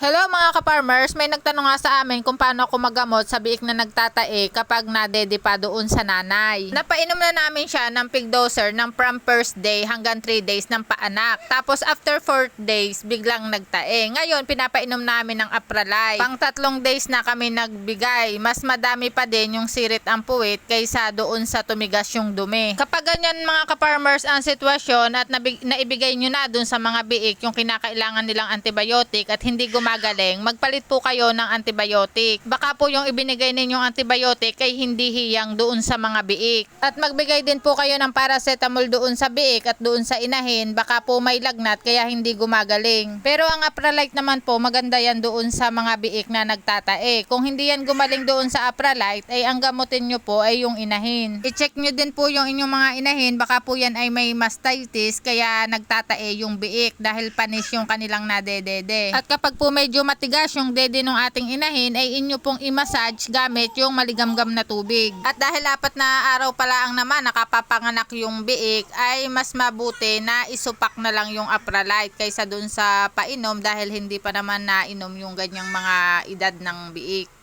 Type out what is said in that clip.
Hello mga ka-farmers, may nagtanong nga sa amin kung paano ako magamot sa biik na nagtatae kapag nadede pa doon sa nanay. Napainom na namin siya ng pig doser ng from first day hanggang 3 days ng paanak. Tapos after 4 days, biglang nagtae. Ngayon, pinapainom namin ng Apralite. Pang tatlong days na kami nagbigay. Mas madami pa din yung sirit ang puwit kaysa doon sa tumigas yung dumi. Kapag ganyan mga ka-farmers ang sitwasyon at naibigay nyo na doon sa mga biik yung kinakailangan nilang antibiotic at hindi gumagaling, magpalit po kayo ng antibiotic. Baka po yung ibinigay ninyong antibiotic ay hindi hiyang doon sa mga biik. At magbigay din po kayo ng paracetamol doon sa biik at doon sa inahin, baka po may lagnat kaya hindi gumagaling. Pero ang Apralite naman po, maganda yan doon sa mga biik na nagtatae. Kung hindi yan gumaling doon sa Apralite, ay ang gamutin nyo po ay yung inahin. I-check nyo din po yung inyong mga inahin, baka po yan ay may mastitis kaya nagtatae yung biik dahil panis yung kanilang nadedede. At kapag po medyo matigas yung dede ng ating inahin, ay inyo pong i-massage gamit yung maligamgam na tubig. At dahil apat na araw pala ang naman nakapapanganak yung biik, ay mas mabuti na isupak na lang yung Apralite kaysa dun sa painom dahil hindi pa naman nainom yung ganyang mga edad ng biik.